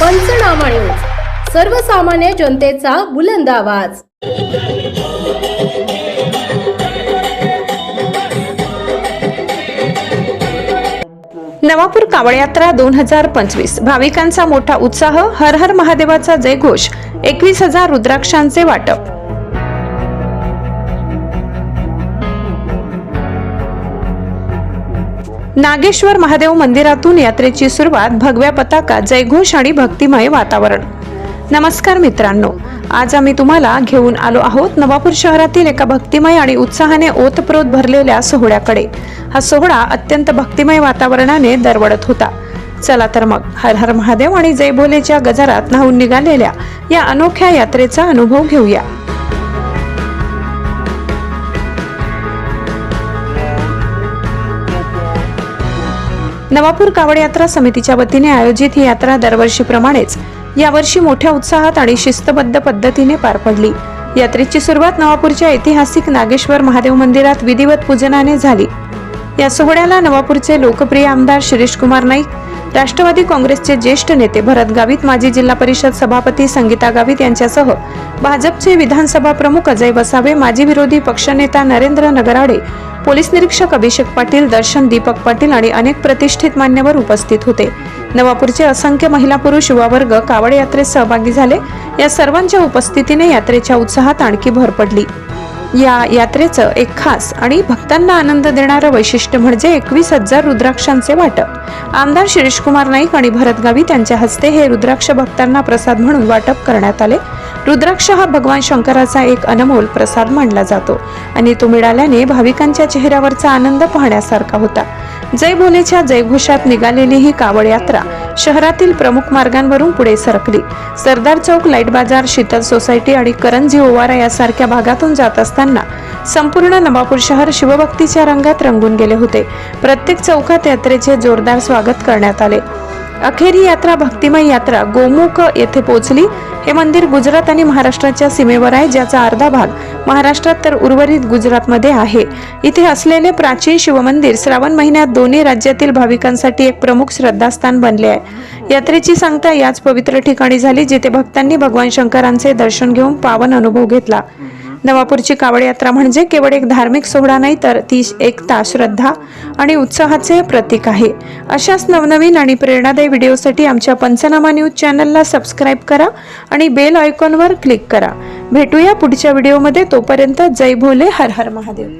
पंचनामा न्यूज. सर्वसामान्य जनतेचा बुलंद आवाज. नवापूर कावड यात्रा दोन हजार पंचवीस. भाविकांचा मोठा उत्साह हर हर महादेवाचा जयघोष एकवीस हजार रुद्राक्षांचे वाटप. नागेश्वर महादेव मंदिरातून यात्रेची सुरुवात भगव्या पताका जयघोष आणि भक्तिमय वातावरण. नमस्कार मित्रांनो आज आम्ही तुम्हाला घेऊन आलो आहोत नवापूर शहरातील एका भक्तिमय आणि उत्साहाने ओतप्रोत भरलेल्या सोहळ्याकडे. हा सोहळा अत्यंत भक्तिमय वातावरणाने दरवडत होता. चला तर मग हर हर महादेव आणि जय भोलेच्या गजारात न्हावून निघालेल्या या अनोख्या यात्रेचा अनुभव घेऊया. नवापूर कावड यात्रा समितीच्या वतीने आयोजित ही यात्रा दरवर्षीप्रमाणेच यावर्षी मोठ्या उत्साहात आणि शिस्तबद्ध पद्धतीने पार पडली. यात्रेची सुरुवात नवापूरच्या ऐतिहासिक नागेश्वर महादेव मंदिरात विधिवत पूजनाने झाली. या सोहळ्याला नवापूरचे लोकप्रिय आमदार शिरीष कुमार नाईक राष्ट्रवादी काँग्रेसचे ज्येष्ठ नेते भरत गावित माजी जिल्हा परिषद सभापती संगीता गावित यांच्यासह भाजपचे विधानसभा प्रमुख अजय वसावे माजी विरोधी पक्षनेता नरेंद्र नगराडे पोलीस निरीक्षक अभिषेक पाटील दर्शन दीपक पाटील आणि अनेक प्रतिष्ठित मान्यवर उपस्थित होते. नवापूरचे असंख्य महिला पुरुष युवा वर्ग कावड यात्रेत सहभागी झाले. या सर्वांच्या उपस्थितीने यात्रेच्या उत्साहात आणखी भर पडली. या यात्रेचं एक खास आणि भक्तांना आनंद देणारं वैशिष्ट्य म्हणजे एकवीस हजार रुद्राक्षांचे वाटप. आमदार शिरीषकुमार नाईक आणि भरत गावी त्यांच्या हस्ते हे रुद्राक्ष भक्तांना प्रसाद म्हणून वाटप करण्यात आले. रुद्राक्ष हा भगवान शंकराचा एक अनमोल प्रसाद मानला जातो आणि तो मिळाल्याने भाविकांच्या चेहऱ्यावरचा आनंद पाहण्यासारखा होता. जय भोलेच्या जयघोषात निघालेली ही कावड यात्रा शहरातील प्रमुख मार्गांवरून पुढे सरकली. सरदार चौक लाइट बाजार शीतल सोसायटी आणि करंजी ओवारा यासारख्या भागातून जात असताना संपूर्ण नवापूर शहर शिवभक्तीच्या रंगात रंगून गेले होते. प्रत्येक चौकात यात्रेचे जोरदार स्वागत करण्यात आले. अखेर ही यात्रा भक्तिमय यात्रा गोमुख येथे पोहोचली हे मंदिर गुजरात आणि महाराष्ट्राच्या सीमेवर आहे ज्याचा अर्धा भाग महाराष्ट्रात तर उर्वरित गुजरातमध्ये आहे. इथे असलेले प्राचीन शिवमंदिर श्रावण महिन्यात दोन्ही राज्यातील भाविकांसाठी एक प्रमुख श्रद्धास्थान बनले आहे. यात्रेची सांगता याच पवित्र ठिकाणी झाली जिथे भक्तांनी भगवान शंकरांचे दर्शन घेऊन पावन अनुभव घेतला. नवापूरची कावड यात्रा म्हणजे केवळ एक धार्मिक सोहळा नाही तर ती एकता श्रद्धा आणि उत्साहाचे प्रतीक आहे. अशाच नवनवीन आणि प्रेरणादायी व्हिडिओसाठी आमच्या पंचनामा न्यूज चॅनलला सबस्क्राईब करा आणि बेल आयकॉनवर क्लिक करा. भेटूया पुढच्या व्हिडिओमध्ये तोपर्यंत जय भोले हर हर महादेव.